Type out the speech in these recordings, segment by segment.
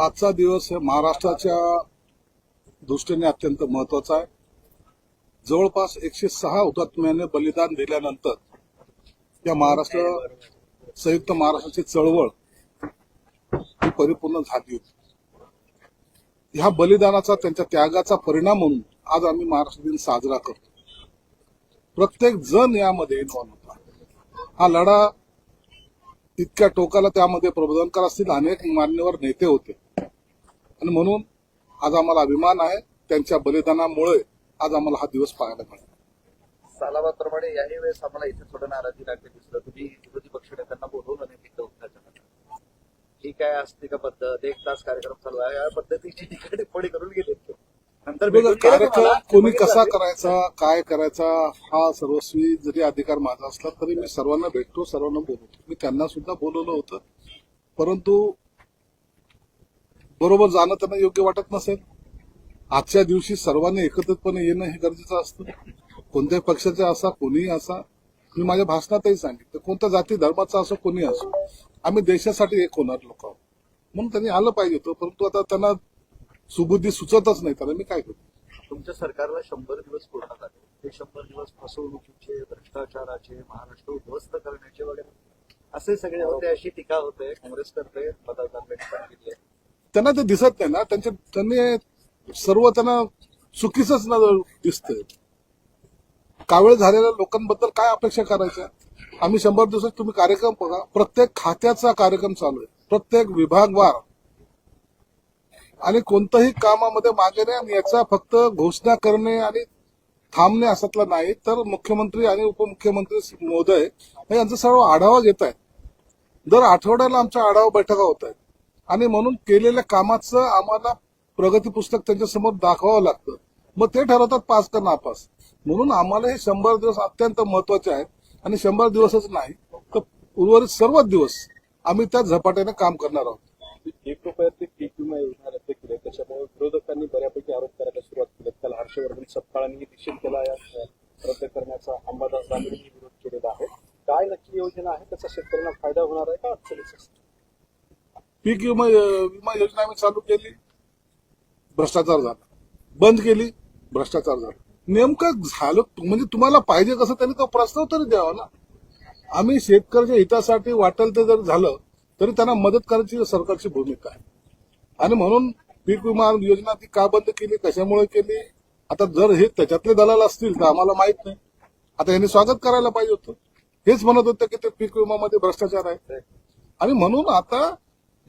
आजचा दिवस हे महाराष्ट्राच्या दृष्टीने अत्यंत महत्त्वाचा आहे. जवळपास एकशे सहा हुतात्म्याने बलिदान दिल्यानंतर या महाराष्ट्र संयुक्त महाराष्ट्राची चळवळ ही परिपूर्ण झाली होती. ह्या बलिदानाचा त्यांच्या त्यागाचा परिणाम म्हणून आज आम्ही महाराष्ट्र दिन साजरा करतो. प्रत्येक जण यामध्ये इन्व्हॉल्व होता. हा लढा इतक्या टोकाला त्यामध्ये प्रबोधनकार असतील अनेक मान्यवर नेते होते. आणि म्हणून आज आम्हाला अभिमान आहे. त्यांच्या बलिदानामुळे आज आम्हाला हा दिवस पाहायला मिळाला. सालाबादप्रमाणे याही वेळेस आम्हाला इथे थोडं नाराजी लागली दिसलं. तुम्ही विरोधी पक्षनेत्यांना बोलवलं नाही तिथं ही काय असते का पद्धत? एक तास कार्यक्रम चालू आहे. या पद्धतीची टीका टिप्पणी करून गेले. नंतर कार्यक्रम. कोणी कसा. करायचा काय करायचा हा सर्वस्वी जरी अधिकार माझा असला तरी मी सर्वांना भेटतो सर्वांना बोलवतो. मी त्यांना सुद्धा बोलवलं होतं. परंतु बरोबर जाणं त्यांना योग्य वाटत नसेल. आजच्या दिवशी सर्वांनी एकत्रितपणे येणं हे गरजेचं असतं. कोणत्याही पक्षाचा असा कोणीही असा. मी माझ्या भाषणातही सांगितलं कोणत्या जाती धर्माचा असो कोणी असो आम्ही देशासाठी एक होणार लोक आहोत. म्हणून त्यांनी आलं पाहिजे होतं परंतु आता त्यांना सुबुद्धी सुचतच नाही त्याला मी काय करतो तुमच्या सरकारला शंभर दिवस पूर्ण झाले. हे शंभर दिवस फसवणुकीचे भ्रष्टाचाराचे महाराष्ट्र उद्ध्वस्त करण्याचे वगैरे. असे सगळे होते अशी टीका होते. काँग्रेसतर्फे पदाधिकाऱ्यांनी सांगितले. त्यांना ते दिसत नाही ना त्यांच्या त्यांनी सर्व त्यांना चुकीचंच ना दिसतंय. कावेळ झालेल्या लोकांबद्दल काय अपेक्षा करायच्या? आम्ही शंभर दिवसात तुम्ही कार्यक्रम बघा. प्रत्येक खात्याचा कार्यक्रम चालू आहे. प्रत्येक विभागवार. आणि कोणतंही कामामध्ये मागे नाही आणि याचा फक्त घोषणा करणे आणि थांबणे असतला नाही तर मुख्यमंत्री आणि उपमुख्यमंत्री महोदय यांचा सर्व आढावा घेत आहेत दर आठवड्याला आमच्या आढावा बैठका होत आहेत आणि म्हणून केलेल्या कामाचं आम्हाला प्रगती पुस्तक त्यांच्यासमोर दाखवावं लागतं. मग ते ठरवतात पास का नापास म्हणून आम्हाला हे शंभर दिवस अत्यंत महत्त्वाचे आहेत. आणि शंभर दिवसच नाही तर उर्वरित सर्वच दिवस आम्ही त्या झपाट्याने काम करणार आहोत. एक रुपयात ते पीक विमा योजना रद्द केली त्याच्यामुळे विरोधकांनी बऱ्यापैकी आरोप करायला सुरुवात केली त्याला हर्षवर्धन सपकाळांनी निषेध केला या रद्द करण्याचा अंबादास दानवेंनी विरोध केलेला आहे. काय नक्की योजना आहे? त्याचा शेतकऱ्यांना फायदा होणार आहे का अडचणीचा? पीक विमा विमा योजना आम्ही चालू केली. भ्रष्टाचार झाला. बंद केली भ्रष्टाचार झाला. नेमकं झालं म्हणजे तुम्हाला पाहिजे कसं त्यांनी तो प्रस्ताव तरी द्यावा ना. आम्ही शेतकऱ्याच्या हितासाठी वाटेल ते जर झालं तरी त्यांना मदत करायची सरकारची भूमिका आहे. आणि म्हणून पीक विमा योजना ती का बंद केली कशामुळे केली? आता जर हे त्याच्यातले दलाल असतील तर आम्हाला माहीत नाही. आता यांनी स्वागत करायला पाहिजे होतं. हेच म्हणत होतं की ते पीक विमामध्ये भ्रष्टाचार आहे. आणि म्हणून आता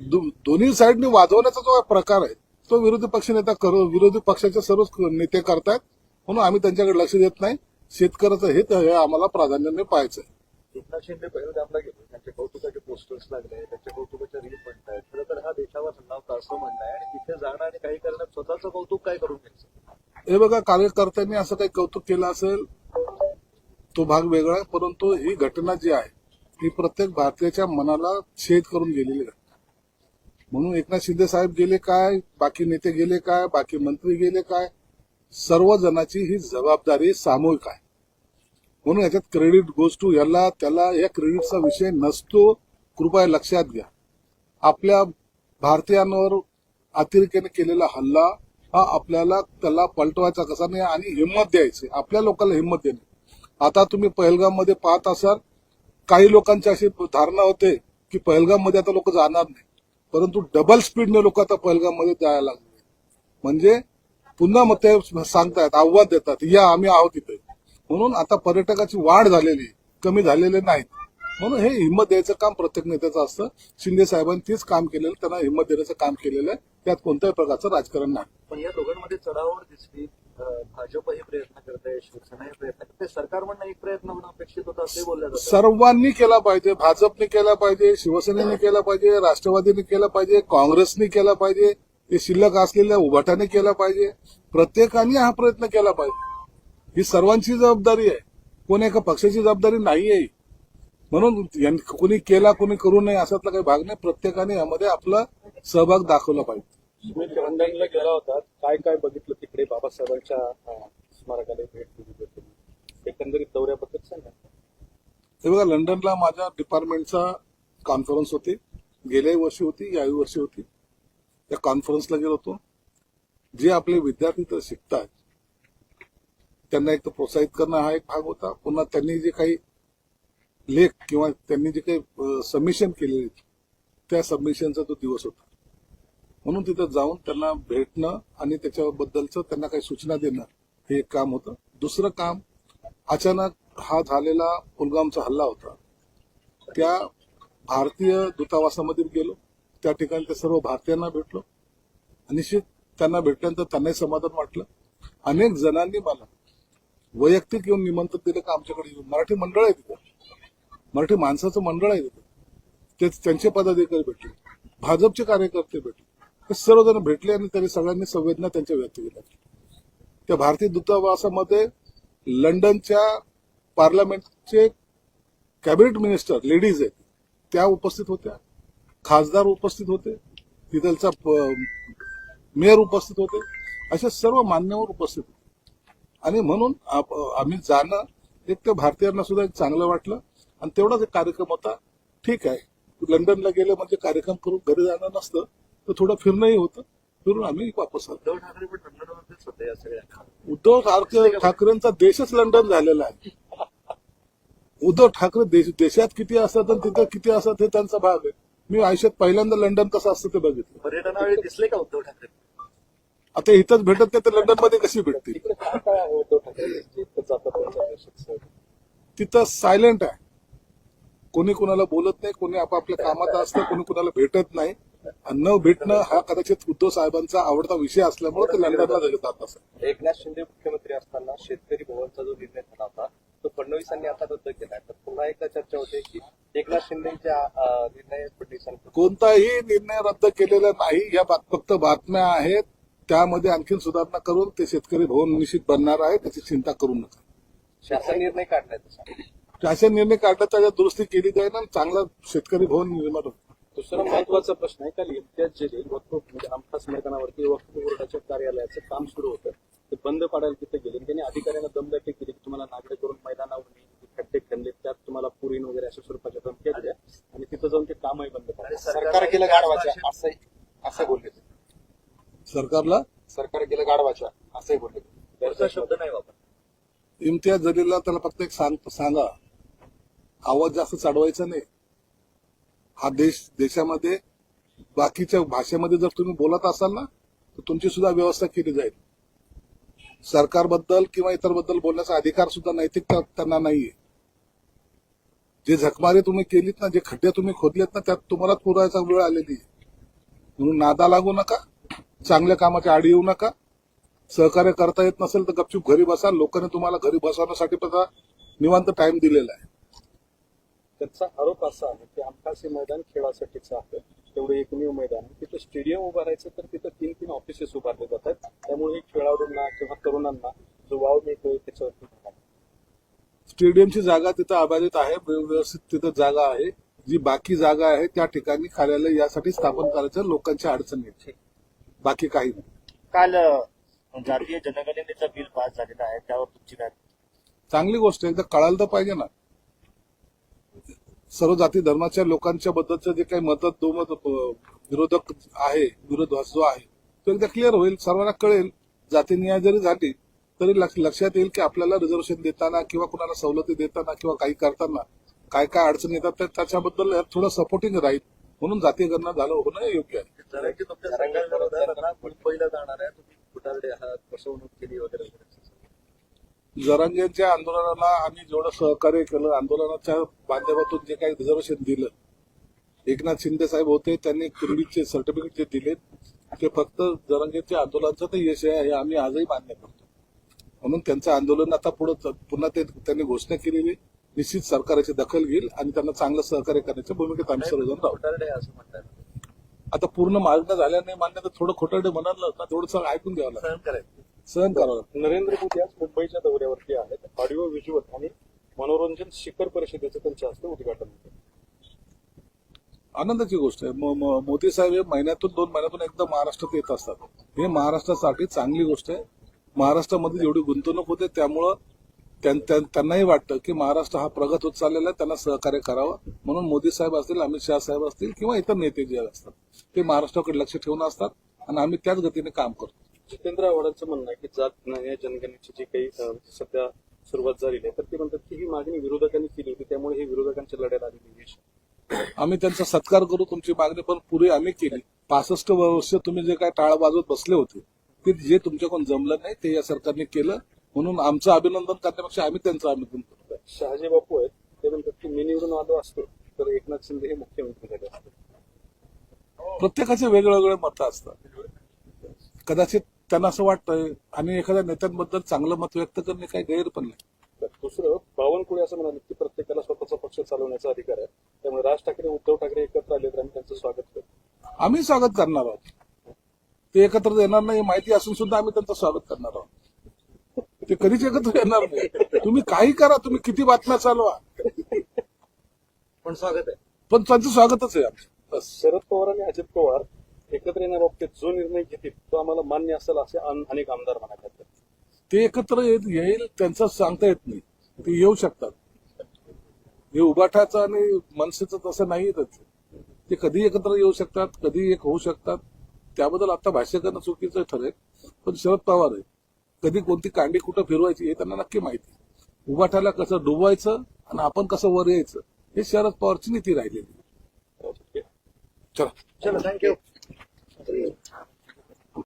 दोन्ही साईडनी वाजवण्याचा जो प्रकार आहे तो विरोधी पक्षनेता करू विरोधी पक्षाचे सर्वच नेते करतायत म्हणून आम्ही त्यांच्याकडे लक्ष देत नाही. शेतकऱ्याचं हित हे आम्हाला प्राधान्याने पाहायचं आहे एकनाथ शिंदे पहिल्यांदा गेले त्यांचे कौतुकाचे पोस्टर्स लागले त्यांच्या कौतुकाच्या रील म्हणतायत खरं तर हा देशावर हल्ला होता असं म्हणणं आहे आणि तिथे जाणं आणि काही करण्यात स्वतःचं कौतुक काय करून घ्यायचं? हे बघा कार्यकर्त्यांनी असं काही कौतुक केलं असेल तो भाग वेगळा आहे परंतु ही घटना जी आहे ही प्रत्येक भारतीयाच्या मनाला छेद करून गेलेली घटना म्हणून एकनाथ शिंदे साहेब गेले काय? बाकी नेते गेले काय? बाकी मंत्री गेले काय? सर्व जणांची ही जबाबदारी सामूहिक आहे. म्हणून याच्यात क्रेडिट गोज टू याला त्याला या क्रेडिटचा विषय नसतो. कृपया लक्षात घ्या. आपल्या भारतीयांवर अतिरिकेने केलेला हल्ला हा आपल्याला त्याला पलटवायचा कसा नाही आणि हिंमत द्यायची. आपल्या लोकांना हिंमत देणे. आता तुम्ही पहलगाममध्ये पाहत असाल काही लोकांची अशी धारणा होते की पहलगाममध्ये आता लोक जाणार नाही. परंतु डबल स्पीडने लोक आता पहलगाममध्ये जायला लागले. म्हणजे पुन्हा मग ते सांगतायत आव्हान देतात या आम्ही आहोत इथे. म्हणून आता पर्यटकाची वाढ झालेली आहे, कमी झालेले नाहीत. म्हणून हे हिंमत द्यायचं काम प्रत्येक नेत्याचं असतं. शिंदे साहेबांनी तेच काम केलेलं त्यांना हिंमत देण्याचं काम केलेलं आहे. त्यात कोणत्याही प्रकारचं राजकारण नाही. पण या दोघांमध्ये चढावर दिसली भाजप हे प्रयत्न करते शिवसेनाही प्रयत्न करते सरकार म्हणणं एक प्रयत्न होणं अपेक्षित होता असे बोलल्या जातं. सर्वांनी केला पाहिजे भाजपने केला पाहिजे शिवसेनेने केला पाहिजे राष्ट्रवादीने केला पाहिजे काँग्रेसने केला पाहिजे ते शिल्लक असलेल्या उभाटाने केला पाहिजे. प्रत्येकाने हा प्रयत्न केला पाहिजे. ही सर्वांची जबाबदारी आहे. कोणी एका पक्षाची जबाबदारी नाही आहे म्हणून कोणी केला कोणी करू नये असातला काही भाग नाही. प्रत्येकाने यामध्ये आपला सहभाग दाखवला पाहिजे. तुम्ही लंडनला गेला होता काय काय बघितलं तिकडे बाबासाहेबांच्या स्मारकाला भेट दिली होती? एकंदरीत दौऱ्याबद्दल सांगा. हे बघा लंडनला माझ्या डिपार्टमेंटचा कॉन्फरन्स होती. गेल्याही वर्षी होती याही वर्षी होती. त्या कॉन्फरन्सला गेलो होतो. जे आपले विद्यार्थी तर शिकतात त्यांना एक तर प्रोत्साहित करणं हा एक भाग होता. पुन्हा त्यांनी जे काही लेख किंवा त्यांनी जे काही सबमिशन केलेले त्या सबमिशनचा तो दिवस होता. म्हणून तिथं जाऊन त्यांना भेटणं आणि त्याच्याबद्दलचं त्यांना काही सूचना देणं हे एक काम होतं. दुसरं काम अचानक हा झालेला पुलगामचा हल्ला होता. त्या भारतीय दूतावासामध्ये गेलो. त्या ठिकाणी त्या सर्व भारतीयांना भेटलो. निश्चित त्यांना भेटल्यानंतर त्यांनाही समाधान वाटलं. अनेक जणांनी मला वैयक्तिक येऊन निमंत्रण दिलं का आमच्याकडे येऊन? मराठी मंडळ आहे तिथं. मराठी माणसाचं मंडळ आहे तिथं. तेच त्यांचे पदाधिकारी भेटले. भाजपचे कार्यकर्ते भेटले. हे सर्वजण भेटले आणि त्यांनी सगळ्यांनी संवेदना त्यांच्या व्यक्त केल्या त्या भारतीय दूतावासामध्ये लंडनच्या पार्लमेंटचे कॅबिनेट मिनिस्टर लेडीज आहेत त्या उपस्थित होत्या. खासदार उपस्थित होते. तिथलचा प- मेयर उपस्थित होते. असे सर्व मान्यवर उपस्थित होते. आणि म्हणून आप- आम्ही जाणं एक त्या भारतीयांना सुद्धा एक चांगलं वाटलं. आणि तेवढाच एक कार्यक्रम होता. ठीक आहे. लंडनला गेले म्हणजे कार्यक्रम करून घरी जाणं नसतं. तर थोडं फिरणंही होतं. फिरून आम्ही वापस आलो. उद्धव ठाकरे पण लंडनमध्येच होते या सगळ्या उद्धव ठाकरे ठाकरेंचा देशच लंडन झालेला आहे. उद्धव ठाकरे देश देशात किती असतात आणि तिथं किती असतात हे त्यांचा भाग आहे. मी आयुष्यात पहिल्यांदा लंडन कसं असतं ते बघितलं. पर्यटनावेळी दिसले का उद्धव ठाकरे? आता इथंच भेटत नाही तर लंडनमध्ये कशी भेटतील? तिकडे काय काय आहे उद्धव ठाकरे? इतकं जातात त्यांच्या देशात सहज? तिथं सायलेंट आहे. कोणी कुणाला बोलत नाही कोणी आपापल्या कामात असतं कोणी कुणाला भेटत नाही. आणि न भेटणं हा कदाचित उद्धव साहेबांचा आवडता विषय असल्यामुळे ते लंडनला जात असत एकनाथ शिंदे मुख्यमंत्री असताना शेतकरी भवनचा जो निर्णय झाला होता तो फडणवीसांनी आता रद्द केलाय. तर पुन्हा एकदा चर्चा होते की एकनाथ शिंदेच्या निर्णय फडणवीसांनी कोणताही निर्णय रद्द केलेला नाही या बात- फक्त बातम्या आहेत. त्यामध्ये आणखीन सुधारणा करून ते शेतकरी भवन निश्चित बनणार आहे त्याची चिंता करू नका. शासन निर्णय काढलाय शासन निर्णय काढला त्याच्यात दुरुस्ती केली जाईल आणि चांगला शेतकरी भवन निर्माण होईल. दुसरा महत्त्वाचा प्रश्न आहे काल इम्तियाज जलील वक्फ म्हणजे आमखास मैदानावरती वक्फ बोर्डाच्या कार्यालयाचं काम सुरू होतं ते बंद पाडायला तिथे गेले. आणि त्यांनी अधिकाऱ्यांना दमदाटी केली की तुम्हाला नागडे करून मैदानावर खड्डे खणले त्यात तुम्हाला पुरीन वगैरे अशा स्वरूपाच्या धमक्या दिल्या. आणि तिथं जाऊन ते कामही बंद आणि पाडलं सरकार गेलं गाडवाच्या असं असं बोलले ते. सरकारला? सरकार गेलं गाडवाच्या असंही बोलले ते. पुढचा शब्द नाही वापर इम्तियाज जलीलला त्याला फक्त एक सांग सांगा. आवाज जास्त चढवायचा नाही. हा देश देशामध्ये बाकीच्या भाषेमध्ये जर तुम्ही बोलत असाल ना तर तुमची सुद्धा व्यवस्था केली जाईल. सरकारबद्दल किंवा इतरबद्दल बोलण्याचा अधिकार सुद्धा नैतिकता त्यांना नाहीये. जे झकमारे तुम्ही केलीत ना जे खड्डे तुम्ही खोदलेत ना त्यात तुम्हाला पुरायचा वेळ आलेली आहे. म्हणून नादा लागू नका चांगल्या कामाच्या आडी येऊ नका. सहकार्य करता येत नसेल तर गपचूप घरी बसा. लोकांनी तुम्हाला घरी बसवण्यासाठी पण निवांत टाइम दिलेला आहे. त्यांचा आरोप असा आहे की आमखास हे मैदान खेळासाठीचं आहे. तेवढं एकमेव मैदान आहे. तिथं स्टेडियम उभारायचं तर तिथं तीन तीन ऑफिसेस उभारले जातात. त्यामुळे खेळाडूंना किंवा तरुणांना जो वाव मिळतोय त्याच्यावरती. स्टेडियमची जागा तिथं अबाधित आहे. व्य- व्यवस्थित तिथं जागा आहे. जी बाकी जागा आहे त्या ठिकाणी कार्यालय यासाठी स्थापन करायचं लोकांच्या अडचणी बाकी काही नाही. काल जातीय जनगणनेचं बिल पास झालेलं आहे. त्यावर तुमची काय चांगली गोष्ट आहे. एकदा कळायला तर पाहिजे ना. सर्व जाती धर्माच्या लोकांच्या बद्दलचं जे काही मदत दुमत विरोधक आहे विरोधास जो आहे तो एकदा क्लिअर होईल सर्वांना कळेल. जाती न्याय जरी झाली तरी लक्ष- लक्षात येईल की आपल्याला रिझर्वेशन देताना किंवा कुणाला सवलती देताना किंवा काही करताना काय काय अडचणी येतात त्याच्याबद्दल थोडं सपोर्टिंग राहील. म्हणून जातीय गणना झालं होणं योग्य आहे. जाणार आहे जरांगेच्या आंदोलनाला आम्ही जेवढं सहकार्य केलं आंदोलनाच्या माध्यमातून जे काही रिझर्वेशन दिलं एकनाथ शिंदे साहेब होते त्यांनी पूर्वीचे सर्टिफिकेट जे दिले ते फक्त जरांगेच्या आंदोलनाचं ते यश आहे हे आम्ही आजही मान्य करतो. म्हणून त्यांचं आंदोलन आता पुढे पुन्हा ते त्यांनी घोषणा केलेली निश्चित सरकारची दखल घेईल आणि त्यांना चांगलं सहकार्य करण्याच्या भूमिकेत आम्ही सर्वजण राहू. असं म्हणतात. आता पूर्ण मागणं झाल्याने मान्य तर थोडं खोटरडे म्हणाल ना थोडंसं ऐकून घ्यावं लागेल सहन करायचं. सहन करावं लागेल नरेंद्र मोदी आज मुंबईच्या दौऱ्यावरती आहेत. ऑडिओ व्हिज्युअल आणि मनोरंजन शिखर परिषदेचं त्यांच्या हस्ते उद्घाटन होतं. आनंदाची गोष्ट आहे. मोदी साहेब हे महिन्यातून दोन महिन्यातून एकदा महाराष्ट्रात येत असतात. हे महाराष्ट्रासाठी चांगली गोष्ट आहे. महाराष्ट्रामध्ये जेवढी गुंतवणूक होते त्यामुळं त्यां- त्यां- त्यांनाही वाटतं की महाराष्ट्र हा प्रगत होत चाललेला आहे. त्यांना सहकार्य करावं. म्हणून मोदी साहेब असतील अमित शहा साहेब असतील किंवा इतर नेते जे असतात ते महाराष्ट्राकडे लक्ष ठेवून असतात आणि आम्ही त्याच गतीने काम करतो. जितेंद्र आव्हाडांचं म्हणणं आहे की जात नाही जनगणनेची जी काही सध्या सुरुवात झालेली आहे तर ते म्हणतात की ही मागणी विरोधकांनी केली होती त्यामुळे ही विरोधकांच्या लढ्याला आलेली यश आम्ही त्यांचा सत्कार करू तुमची मागणी पण पुरी आम्ही केली. पासष्ट वर्ष तुम्ही जे काय टाळ वाजवत बसले होते ते जे तुमच्याकडून जमलं नाही ते या सरकारने केलं. म्हणून आमचं अभिनंदन करण्यापेक्षा आम्ही त्यांचं अभिनंदन करू शहाजी बापू आहेत ते म्हणतात की मी निवडून आलो असतो तर एकनाथ शिंदे हे मुख्यमंत्री झाले असते. प्रत्येकाचे वेगवेगळे मतं असतात. कदाचित त्यांना असं वाटतंय आणि एखाद्या नेत्यांबद्दल चांगलं मत व्यक्त करणे काही गैर पण नाही. तर दुसरं बावनकुळे असं म्हणाले की प्रत्येकाला स्वतःचा पक्ष चालवण्याचा अधिकार आहे. त्यामुळे राज ठाकरे उद्धव ठाकरे एकत्र आले तर आम्ही त्यांचं स्वागत करू आम्ही स्वागत करणार आहोत. ते एकत्र येणार नाही माहिती असून सुद्धा आम्ही त्यांचं स्वागत करणार आहोत. ते कधीच एकत्र येणार नाही. तुम्ही काही करा तुम्ही किती बातम्या चालवा. पण स्वागत आहे. पण त्यांचं स्वागतच आहे शरद पवार आणि अजित पवार एकत्र येण्याबाबतीत जो निर्णय घेतील तो आम्हाला मान्य असेल असे अन- अनेक आमदार म्हणाले आहेत. ते एकत्र येईल त्यांचं सांगता येत नाही. ते येऊ शकतात. हे उभाठाचं आणि मनसेचं तसं नाही ते कधी एकत्र येऊ शकतात कधी एक होऊ शकतात. त्याबद्दल आता भाष्य करणं चुकीचं ठरेल पण शरद पवार आहे कधी कोणती कांडी कुठं फिरवायची हे त्यांना नक्की माहिती आहे. उभाठाला कसं डुबवायचं आणि आपण कसं वर यायचं हे शरद पवारची नीती राहिलेली ओके. चला. चलो थँक्यू 对。